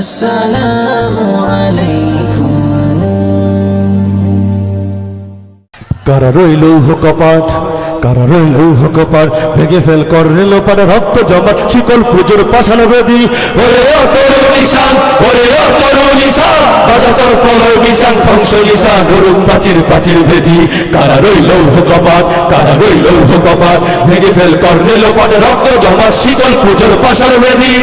আসসালামু আলাইকুম কারা রইল কপাট কারা রইল কপাট ভেঙে ফেল কর রেল পারে রক্ত জমা শিকল পুজোর পাশানো বেদি। ওরে ও তরু নিশান ওরে ও তরু নিশান বাজা তোর প্রলয় নিশান ধ্বংস নিশান ধরুক পাচির পাচির ভেদি কারা রইল কপাট কারা রইল কপাট ভেঙে ফেল কর রেল পারে রক্ত জমা শিকল পুজোর পাশানো বেদি।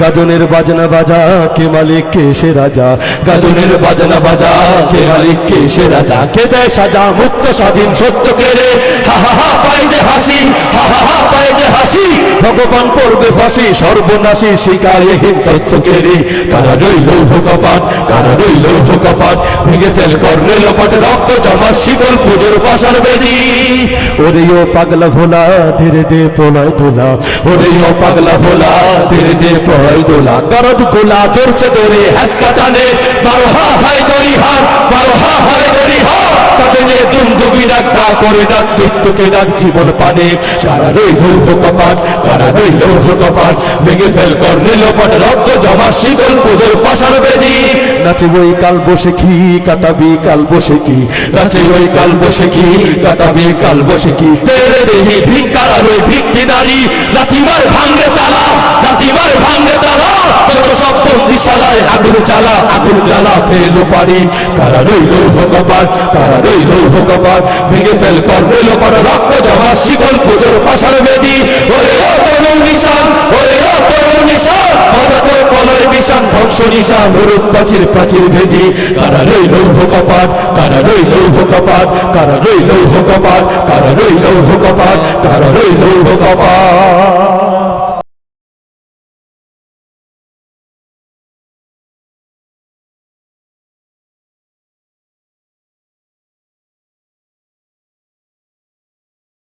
গাজনের বাজনা বাজা, কে মালিক, কে সে রাজা? গাজনের বাজনা বাজা, কে মালিক, কে সে রাজা? কে দেয় সাজা, মুক্ত, স্বাধীন, সত্য কেড়ে? হা হা পাই যে হাসি, হা পাই যে হাসি। ভগবান পড়বে ফাঁসি, সর্বনাশী শিকারহীন তথ্য কেড়ে। কারা রইল ভোকাপাত কারা রইল ভোকাপাত ভেঙে ফেল কর রেলপাট রক্ত জমা শিকল, পুজোর পাশার বেদি। ওরে ও পাগলা ভোলা, ধীরে দে প্রলয় তোলা ওরে ও পাগলা ভোলা, ধীরে দে প্রলয় তোলা গরদ গোলা চড়ছে দরে হ্যাঁচকা টানে। বারো হা হাই দড়ি হার দড়ি হার তাতে নিয়ে ডাক করে ডাক ডাক, জীবন পানে। কপাট কারা রইল কপাট ভেঙে ফেল কর নীলপট রক্ত জমা শীতল পুজোর পাশার নাচে ওই কাল বসে কি কাটাবি, কাল বসে কি? নাচে ওই কাল বসে কি কাটাবি, কাল বসে কি? তেরে দেহি ভিক্ষার আর ওই ভিক্ষি নারী লাথিমার ভাঙ্গে তালা লাথিমার ভাঙ্গে তালা সব আগুন জ্বালা আগুন জ্বালা পারি কারা কারা ভেঙে ফেল কর রক্ত জমা, শিকল পুজোর পাশার বেদি, ও নিশান মরুদ প্রাচীর প্রাচীর ভেদি। কারা লৌহ কপাট, কারা লৌহ কপাট, কারা লৌহ কপাট, কারা লৌহ কপাট, কারা লৌহ ভগবান